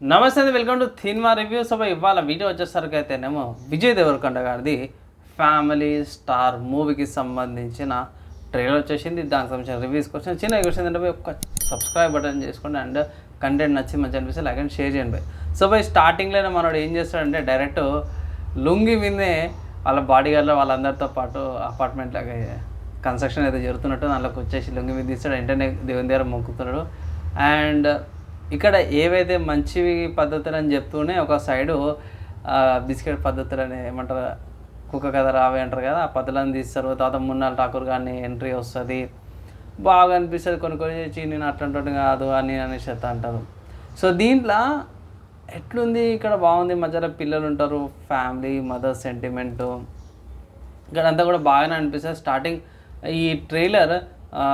నమస్తే welcome to cinema reviews. అబ్బాయి ఇవాళ వీడియో వచ్చేసరికి అయితేనేమో విజయ్ దేవరకొండ గారిది ఫ్యామిలీ స్టార్ మూవీకి సంబంధించిన ట్రైలర్ వచ్చేసింది. దానికి సంబంధించిన రివ్యూస్ వచ్చిన చిన్న క్వశ్చన్ ఏంటంటే ఒక సబ్స్క్రైబ్ బటన్ చేసుకోండి అండ్ కంటెంట్ నచ్చి మంచి అనిపిస్తే లైక్ అండ్ షేర్ చేయండి సో బై స్టార్టింగ్లోనే మనోడు ఏం చేస్తాడంటే డైరెక్ట్ లుంగి మీదే వాళ్ళ బాడీ గార్డ్లో వాళ్ళందరితో పాటు అపార్ట్మెంట్ లాగా కన్స్ట్రక్షన్ అయితే జరుగుతున్నట్టు దాంట్లోకి వచ్చేసి లుంగి మీద తీస్తాడు. వెంటనే దేవుని దగ్గర మొక్కుతున్నాడు. అండ్ ఇక్కడ ఏవైతే మంచివి పద్ధతులు అని చెప్తూనే ఒక సైడు బిస్కెట్ పద్ధతులు అని ఏమంటారు కుక్క కథ రావే అంటారు కదా ఆ పద్ధతులను తీస్తారు. తర్వాత మున్నాల్ ఠాకూర్ కానీ ఎంట్రీ వస్తుంది. బాగా అనిపిస్తుంది కొన్ని కొన్ని చీ నేను అట్లాంటి కాదు అని అనేసి అంటారు. సో దీంట్లో ఎట్లుంది ఇక్కడ బాగుంది? మధ్యలో పిల్లలు ఉంటారు ఫ్యామిలీ మదర్ సెంటిమెంటు. ఇక్కడ అంతా కూడా బాగానే అనిపిస్తుంది. స్టార్టింగ్ ఈ trailer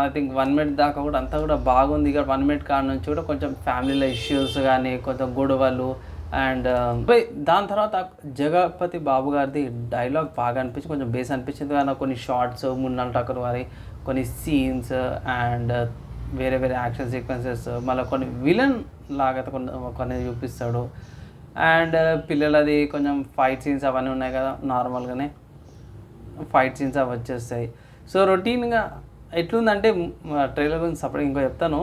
I think one minute దాకా కూడా అంతా కూడా బాగుంది. ఇక వన్ మినిట్ కాడ నుంచి కూడా కొంచెం ఫ్యామిలీలో ఇష్యూస్ కానీ కొంచెం గొడవలు అండ్ దాని తర్వాత జగపతి బాబు గారిది డైలాగ్ బాగా అనిపించి కొంచెం బేస్ అనిపించింది. కానీ కొన్ని షార్ట్స్ మున్నాల్ ఠాకూర్ వారి కొన్ని సీన్స్ అండ్ వేరే వేరే యాక్షన్ సీక్వెన్సెస్ మళ్ళీ కొన్ని విలన్ లాగా కొన్ని కొన్ని చూపిస్తాడు. అండ్ పిల్లలది కొంచెం ఫైట్ సీన్స్ అవన్నీ ఉన్నాయి కదా నార్మల్గానే ఫైట్ సీన్స్ అవి వచ్చేస్తాయి. సో రొటీన్గా ఎట్లుందంటే ట్రైలర్ గురించి సపరేట్ ఇంకో చెప్తాను.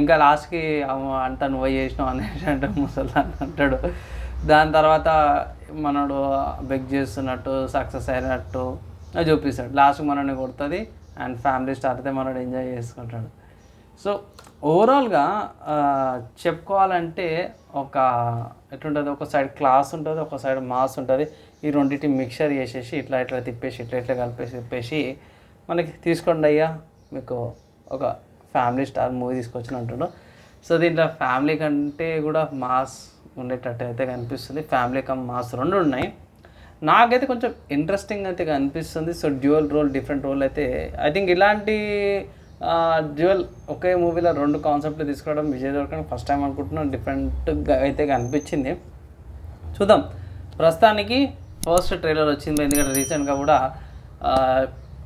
ఇంకా లాస్ట్కి అంట నువ్వు చేసినావు అనేసి అంటే ముసలా అంటాడు. దాని తర్వాత మనడు బెగ్ చేస్తున్నట్టు సక్సెస్ అయినట్టు అది చూపిస్తాడు. లాస్ట్కి మనల్ని కొడుతుంది అండ్ ఫ్యామిలీ స్టార్ అయితే మనడు ఎంజాయ్ చేసుకుంటాడు. సో ఓవరాల్గా చెప్పుకోవాలంటే ఒక ఎట్లుంటుంది ఒక సైడ్ క్లాస్ ఉంటుంది ఒక సైడ్ మాస్ ఉంటుంది. ఈ రెండింటి మిక్చర్ చేసేసి ఇట్లా ఇట్లా తిప్పేసి ఇట్లా ఇట్లా కలిపేసి తిప్పేసి మనకి తీసుకోండి అయ్యా. మీకు ఒక ఫ్యామిలీ స్టార్ మూవీ తీసుకొచ్చిన అంటాడు సో దీంట్లో ఫ్యామిలీ కంటే కూడా మాస్ ఉండేటట్టు అయితే కనిపిస్తుంది. ఫ్యామిలీ కమ్ మాస్ రెండు ఉన్నాయి. నాకైతే కొంచెం ఇంట్రెస్టింగ్ అయితే కనిపిస్తుంది. So dual role different role అయితే ఐ థింక్ ఇలాంటి డ్యూయల్ ఒకే మూవీలో రెండు కాన్సెప్ట్లు తీసుకురావడం విజయ్ దేవరకొండ ఫస్ట్ టైం అనుకుంటున్నాను డిఫరెంట్గా అయితే కనిపించింది. చూద్దాం. ప్రస్తుతానికి ఫస్ట్ ట్రైలర్ వచ్చింది. ఎందుకంటే రీసెంట్గా కూడా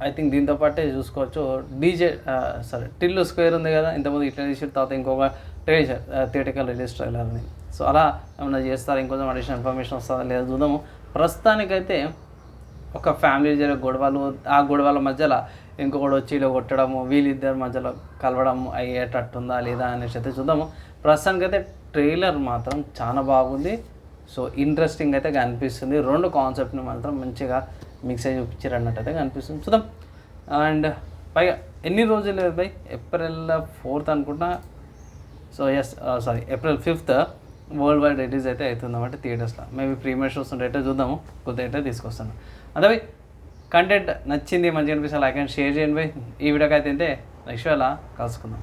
ఐ థింక్ దీంతో పాటే చూసుకోవచ్చు. డీజే సారీ టిల్లు స్క్వేర్ ఉంది కదా ఇంతకుముందు ఇట్లా తీసిన తర్వాత ఇంకొక ట్రేజర్ థియేటికల్ రిలీజ్ ట్రైలర్ని సో అలా ఏమైనా చేస్తారు? ఇంకొంచెం అడిషనల్ ఇన్ఫర్మేషన్ వస్తుందా? లేదా చూద్దాము. ప్రస్తుతానికైతే ఒక ఫ్యామిలీ జరిగే గొడవలు ఆ గొడవల మధ్యలో ఇంకొకటి వచ్చి ఇలా కొట్టడము వీళ్ళిద్దరి మధ్యలో కలవడం అయ్యేటట్టుందా లేదా అనేసి అయితే చూద్దాము. ప్రస్తుతానికైతే ట్రైలర్ మాత్రం చాలా బాగుంది. సో ఇంట్రెస్టింగ్ అయితే కనిపిస్తుంది. రెండు కాన్సెప్ట్ని మాత్రం మంచిగా మిక్స్ అయ్యి చూపించారు అన్నట్టు అయితే కనిపిస్తుంది. చూద్దాం. అండ్ పైగా ఎన్ని రోజులు లేదు బై? ఏప్రిల్ ఫోర్త్ అనుకుంటా. So yes sorry April fifth worldwide release అయితే అవుతుంది అన్నమాట థియేటర్స్లో. మేబీ ప్రీమియర్ షోస్ ఉంటే చూద్దాము. కొద్దిగా అయితే తీసుకొస్తాను. అదే బై కంటెంట్ నచ్చింది మంచిగా అనిపిస్తే లైక్ అండ్ షేర్ చేయండి బై. ఈ వీడియోకి అయితే నెక్స్ట్ వేళ కలుసుకుందాం.